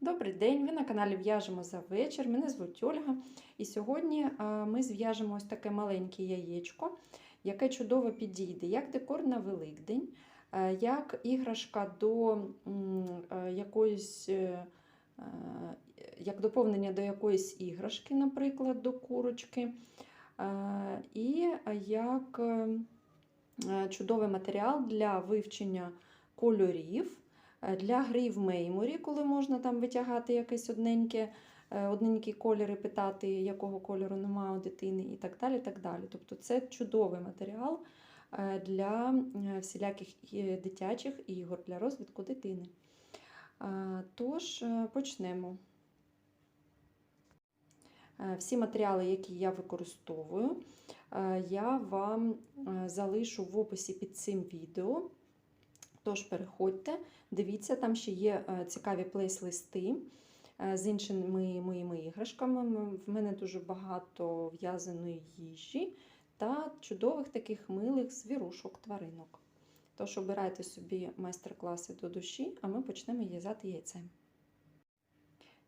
Добрий день! Ви на каналі В'яжемо за вечір. Мене звуть Ольга. І сьогодні ми зв'яжемо ось таке маленьке яєчко, яке чудово підійде як декор на Великдень, як іграшка до якоїсь, е, як доповнення до якоїсь іграшки, наприклад, до курочки. І як е, чудовий матеріал для вивчення кольорів. Е, Для гри в мейморі, коли можна там витягати якесь одненьке, е, одненькі кольори, питати, якого кольору немає у дитини, і так далі. так далі. Тобто це чудовий матеріал е, для всіляких дитячих ігор, для розвитку дитини. Тож, почнемо. Всі матеріали, які я використовую, я вам залишу в описі під цим відео. Тож переходьте, дивіться, там ще є е, цікаві плейс-листи е, з іншими моїми іграшками. В мене дуже багато в'язаної їжі та чудових таких милих звірушок, тваринок. Тож обирайте собі майстер-класи до душі, а ми почнемо в'язати яйце.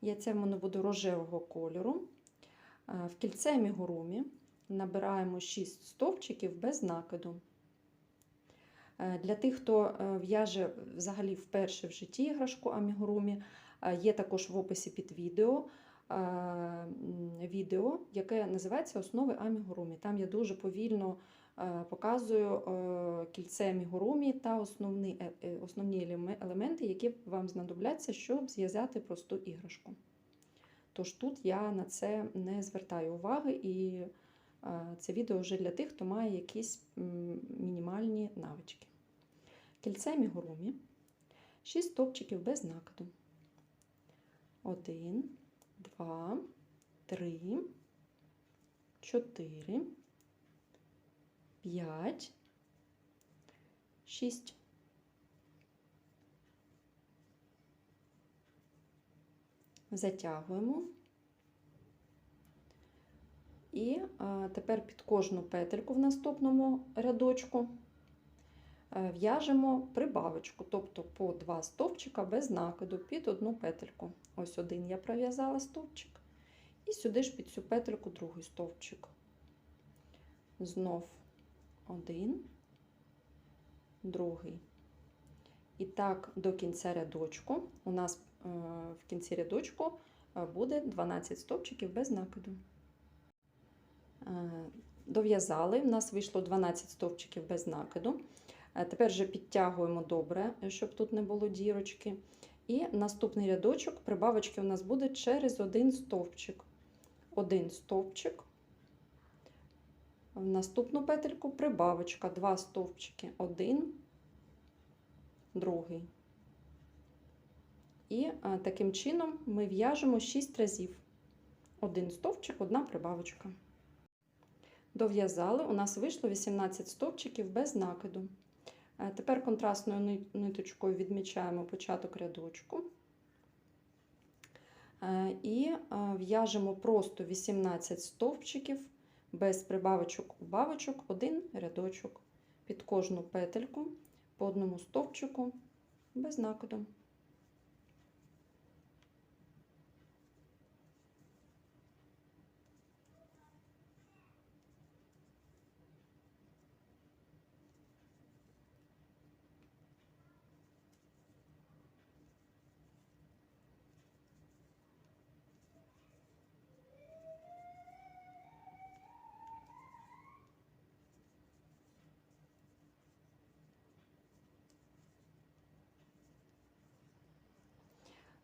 Яйце в мене буде рожевого кольору. Е, В кільце амігурумі набираємо 6 стовпчиків без накиду. Е, Для тих, хто е, в'яже взагалі вперше в житті іграшку амігурумі, е, є також в описі під відео відео, яке називається Основи амігурумі. Там я дуже повільно показую кільце амігурумі та основні, основні елементи, які вам знадобляться, щоб зв'язати просту іграшку. Тож тут я на це не звертаю уваги і це відео вже для тих, хто має якісь мінімальні. Кільце мігурумі, 6 стовпчиків без накиду. 1, 2, 3, 4, 5, 6. Затягуємо. І тепер під кожну петельку в наступному рядочку в'яжемо прибавочку, тобто по два стовпчика без накиду під одну петельку. Ось один я пров'язала стовпчик, і сюди ж під цю петельку другий стовпчик. Знов один, другий. І так до кінця рядочку. У нас е, в кінці рядочку е, буде 12 стовпчиків без накиду. Е, Дов'язали, в нас вийшло 12 стовпчиків без накиду. Е, Тепер вже підтягуємо добре, щоб тут не було дірочки. І наступний рядочок прибавочки у нас буде через один стовпчик. Один стовпчик. В наступну петельку прибавочка, два стовпчики, один, другий. І таким чином ми в'яжемо 6 разів. Один стовпчик, одна прибавочка. Дов'язали, у нас вийшло 18 стовпчиків без накиду. Е, Тепер контрастною ниточкою відмічаємо початок рядочку. Е, І е, в'яжемо просто 18 стовпчиків без прибавочок убавочок, один рядочок. Під кожну петельку по одному стовпчику без накиду.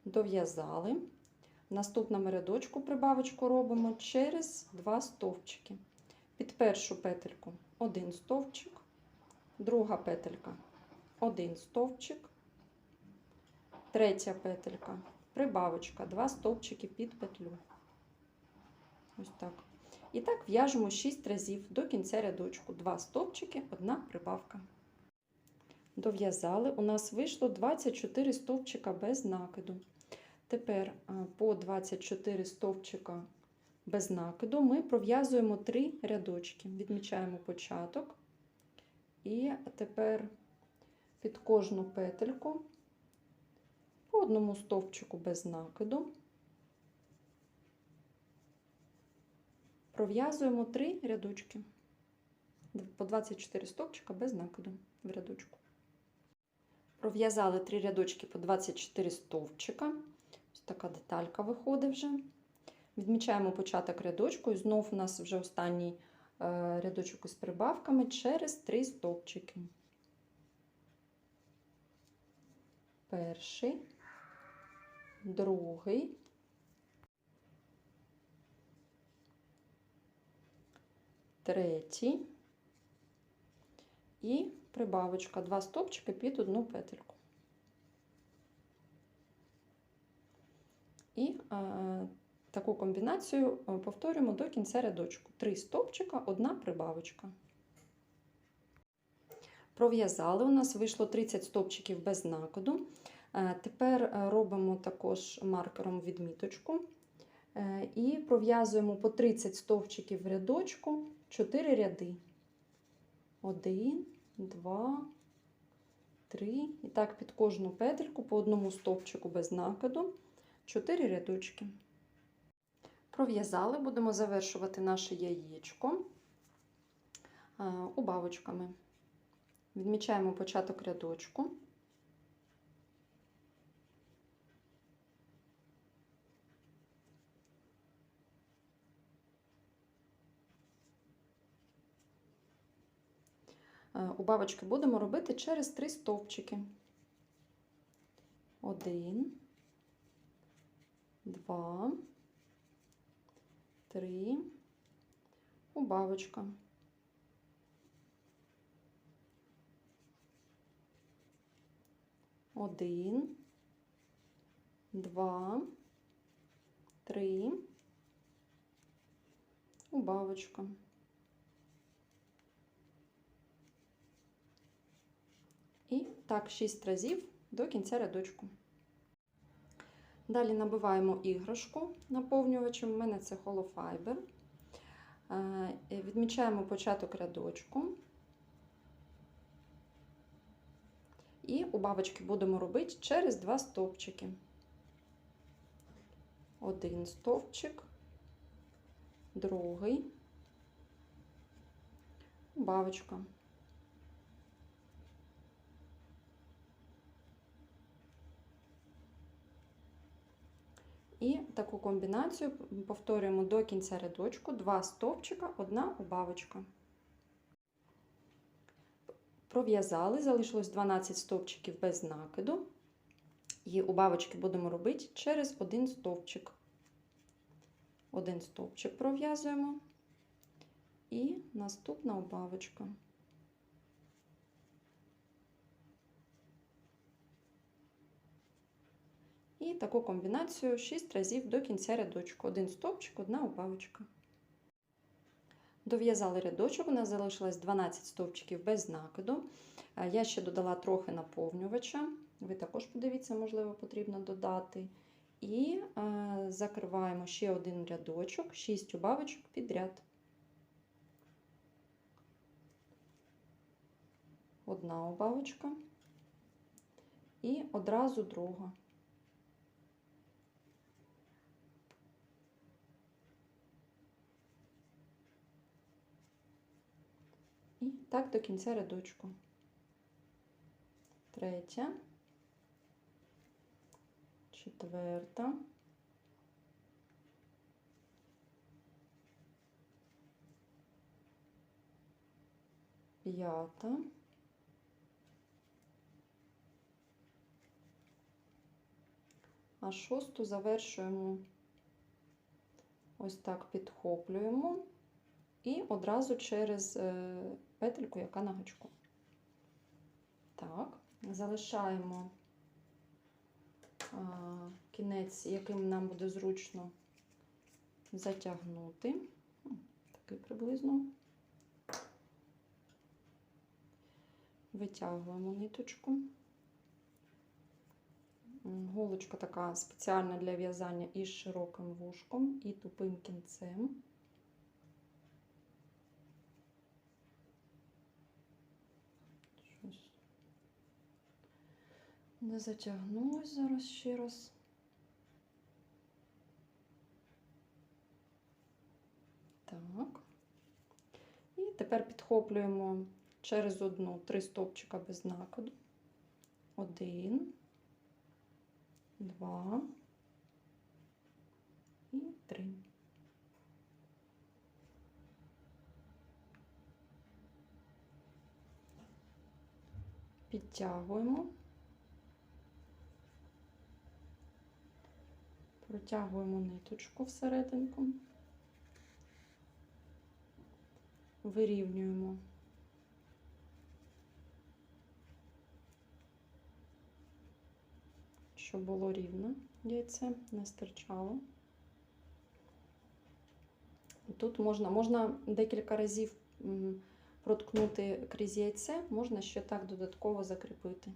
Дов'язали. Наступному рядочку прибавочку робимо через два стовпчики. Під першу петельку один стовпчик, друга петелька один стовпчик, третя петелька, прибавочка, два стовпчики під петлю. Ось так. І так в'яжемо 6 разів до кінця рядочку. Два стовпчики, одна прибавка. Дов'язали. У нас вийшло 24 стовпчика без накиду. Тепер по 24 стовпчика без накиду ми пров'язуємо 3 рядочки. Відмічаємо початок. І тепер під кожну петельку по одному стовпчику без накиду. Пров'язуємо три рядочки по 24 стовпчика без накиду в рядочку. Пров'язали три рядочки по 24 стовпчика. Така деталька виходить вже. Відмічаємо початок рядочку, і знов у нас вже останній е, рядочок із прибавками через три стовпчики. Перший, другий, третій і прибавочка. Два стовпчики під одну петельку. І е, таку комбінацію е, повторюємо до кінця рядочку. Три стовпчика, одна прибавочка. Пров'язали, у нас вийшло 30 стовпчиків без накиду. Е, Тепер е, робимо також маркером відміточку е, і пров'язуємо по 30 стовпчиків в рядочку 4 ряди. 1, 2, 3. І так під кожну петельку по одному стовпчику без накиду 4 рядочки. Пров'язали, будемо завершувати наше яєчко е, убавочками. Відмічаємо початок рядочку. Е, Убавочки будемо робити через три стовпчики. Один, два, три, убавочка. Один, два, три, убавочка. І так 6 разів до кінця рядочку. Далі набиваємо іграшку наповнювачем. У мене це холофайбер. Е, Відмічаємо початок рядочку. І убавочки будемо робити через два стовпчики. Один стовпчик, другий, убавочка. І таку комбінацію повторюємо до кінця рядочку, два стовпчика, одна убавочка. Пров'язали, залишилось 12 стовпчиків без накиду. І убавочки будемо робити через один стовпчик. Один стовпчик пров'язуємо і наступна убавочка. І таку комбінацію 6 разів до кінця рядочку. Один стовпчик, одна убавочка. Дов'язали рядочок, у нас залишилось 12 стовпчиків без накиду. Я ще додала трохи наповнювача. Ви також подивіться, можливо, потрібно додати. І е, закриваємо ще один рядочок, 6 убавочок підряд. Одна убавочка і одразу друга. І так до кінця рядочку. Третя, четверта, п'ята, а шосту завершуємо. Ось так підхоплюємо. І одразу через е, петельку, яка на гачку. Так, залишаємо а, кінець, яким нам буде зручно затягнути. Такий приблизно. Витягуємо ниточку. Голочка така спеціальна для в'язання із широким вушком і тупим кінцем. Не затягнулось зараз ще раз. Так. І тепер підхоплюємо через одну три стовпчика без накиду. Один, два і три. Підтягуємо. Протягуємо ниточку всерединку. Вирівнюємо. Щоб було рівно яйце, не стирчало. Тут можна, можна декілька разів проткнути крізь яйце, можна ще так додатково закріпити.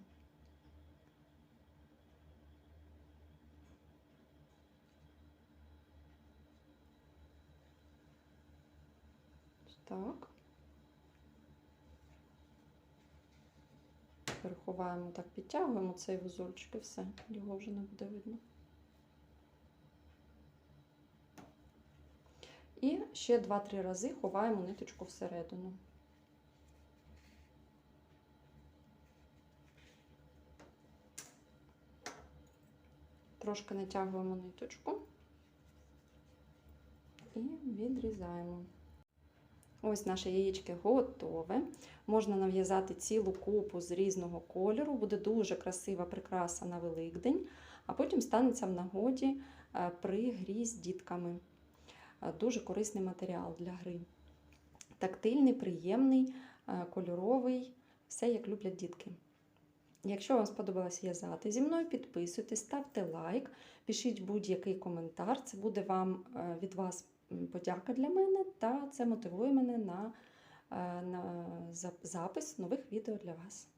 Так. Переховаємо так, підтягуємо цей вузольчик і все, його вже не буде видно. І ще 2-3 рази ховаємо ниточку всередину. Трошки натягуємо ниточку і відрізаємо. Ось наше яєчко готове. Можна нав'язати цілу купу з різного кольору, буде дуже красива прикраса на Великдень, а потім станеться в нагоді е, при грі з дітками. Е, Дуже корисний матеріал для гри. Тактильний, приємний, е, кольоровий, все як люблять дітки. Якщо вам сподобалось в'язати зі мною, підписуйтесь, ставте лайк, пишіть будь-який коментар. Це буде вам від вас подяка для мене, та це мотивує мене на, е, на запис нових відео для вас.